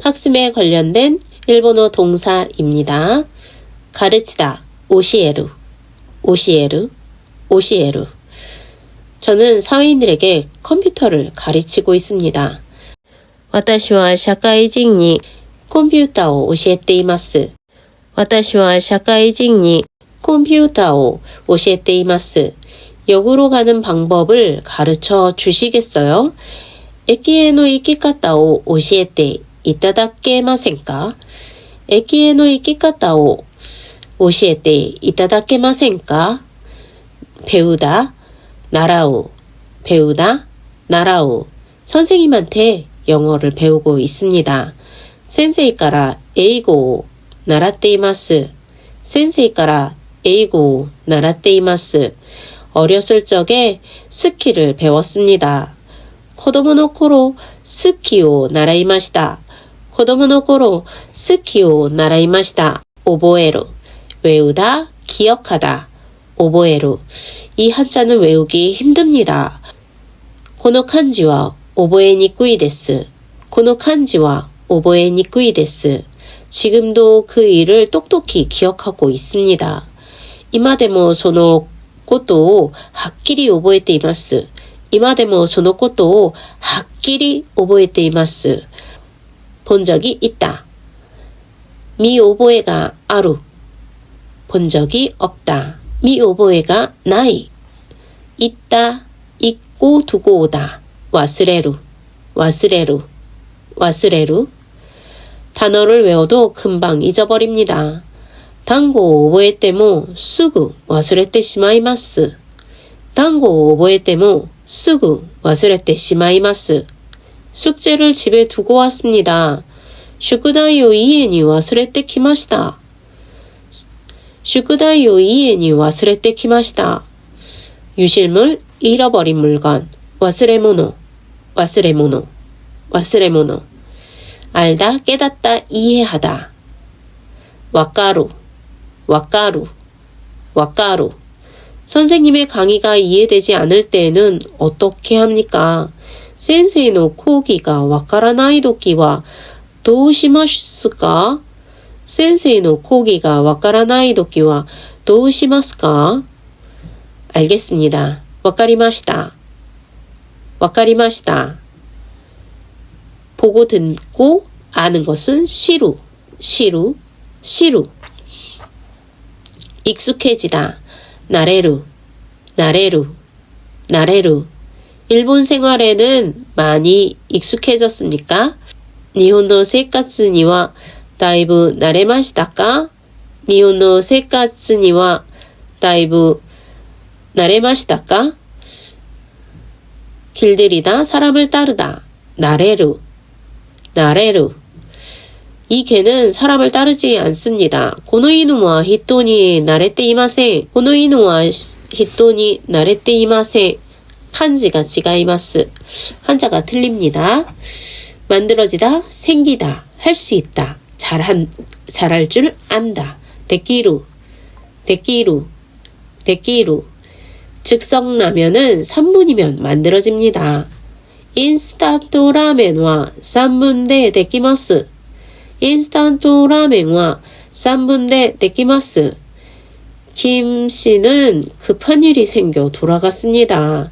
학습에 관련된 일본어 동사입니다. 가르치다, 오시에루, 오시에루, 오시에루. 저는 사회인들에게 컴퓨터를 가르치고 있습니다. 私は社会人に 컴퓨터를 教えています.私は社会人に 컴퓨터를 教えています. 역으로 가는 방법을 가르쳐 주시겠어요? 에키에노 이키카타오 오시에테 이타다케마센까? 에키에노 이키카타오 오시에테 이타다케마센까? 배우다, 나라우, 배우다, 나라우. 선생님한테 영어를 배우고 있습니다. 센세이까라 에이고 나라떼이마스. 센세이까라 에이고 나라떼이마스. 어렸을 적에 스키를 배웠습니다. 子供の頃スキを習いました。 子供の頃スキを習いました。覚える。 외우다, 기억하다. 覚える. 이 한자는 외우기 힘듭니다. この漢字は覚えにくいです。この漢字は覚えにくいです。 지금도 그 일을 똑똑히 기억하고 있습니다. 今でもそのことをはっきり覚えています。今でもそのことをはっきり覚えています。 본 적이 있다. 미 오보에가 아루. 본 적이 없다. 미 오보에가 나이. 있다, 있고 두고 오다. 와스레루, 와스레루, 와스레루. 단어를 외워도 금방 잊어버립니다. 단고 오보에 때모 쓰구 와스레때 시마이마스. 단고 오보에 때모 쓰구 와스레때 시마이마스. 숙제를 집에 두고 왔습니다. 슈쿠다이오 이에니. 슈쿠다이오 이에니 키마시다. 유실물, 잃어버린 물건, 와스레모노, 와스레모노, 와스레모노. 알다, 깨닫다, 이해하다. 와까루, 와까루, 와까루. 선생님의 강의가 이해되지 않을 때에는 어떻게 합니까? 센세이노 코기가 와카라나이 도키와 도우시마스까? 센세이노 코기가 와카라나이 도키와 도우시마스까? 알겠습니다. 와카리마시다. 와카리마시다. 보고 듣고 아는 것은 시루, 시루, 시루. 익숙해지다. 나레루, 나레루, 나레루. 일본 생활에는 많이 익숙해졌습니까? 니혼노 세카츠니와 다이브 나레마시다까? 니혼노 세카츠니와 다이브 나레마시다까? 길들이다, 사람을 따르다. 나레루, 나레루. 이 개는 사람을 따르지 않습니다. 고노이누와 히토니 나레테 이마세. 고노이누와 히토니 나레테 이마세. 칸지가 지가이마스. 한자가 틀립니다. 만들어지다, 생기다, 할 수 있다, 잘한, 잘할 줄 안다. 데끼루, 데끼루, 데끼루. 즉석라면은 3분이면 만들어집니다. 인스턴트 라멘과 3분で できます. 인스턴트 라멘과 3분で できます. 김 씨는 급한 일이 생겨 돌아갔습니다.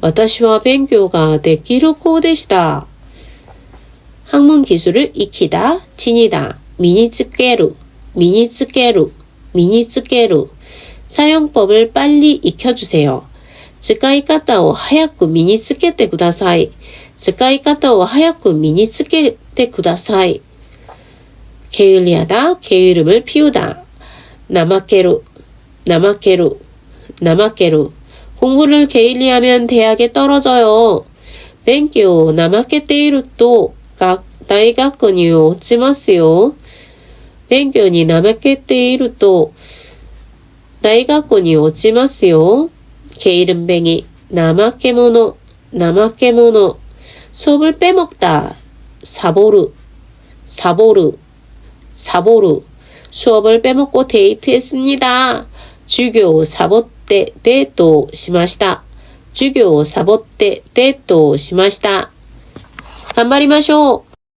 私は勉強ができる子でした。 학문 기술을 익히다, 지니다, 미니츠케루, 미니츠케루, 미니츠케루. 사용법을 빨리 익혀주세요. 使い方を早く身につけてください。使い方を早く身につけてください。 게을리하다, 게으름을 피우다. 나마케루, 나마케루, 나마케루. 공부를 게일리 하면 대학에 떨어져요. 뱅교 남학교 때이루또 나이가군요. 찌마스요. 뱅교니 남학교 때이루또 나이가군요. 찌마스요. 게일은 뱅이. 남학계모노. 남학계모노. 수업을 빼먹다. 사보르 사보르 사보르 수업을 빼먹고 데이트했습니다. 주교 사보 ってデートをしました。授業をサボってデートをしました。頑張りましょう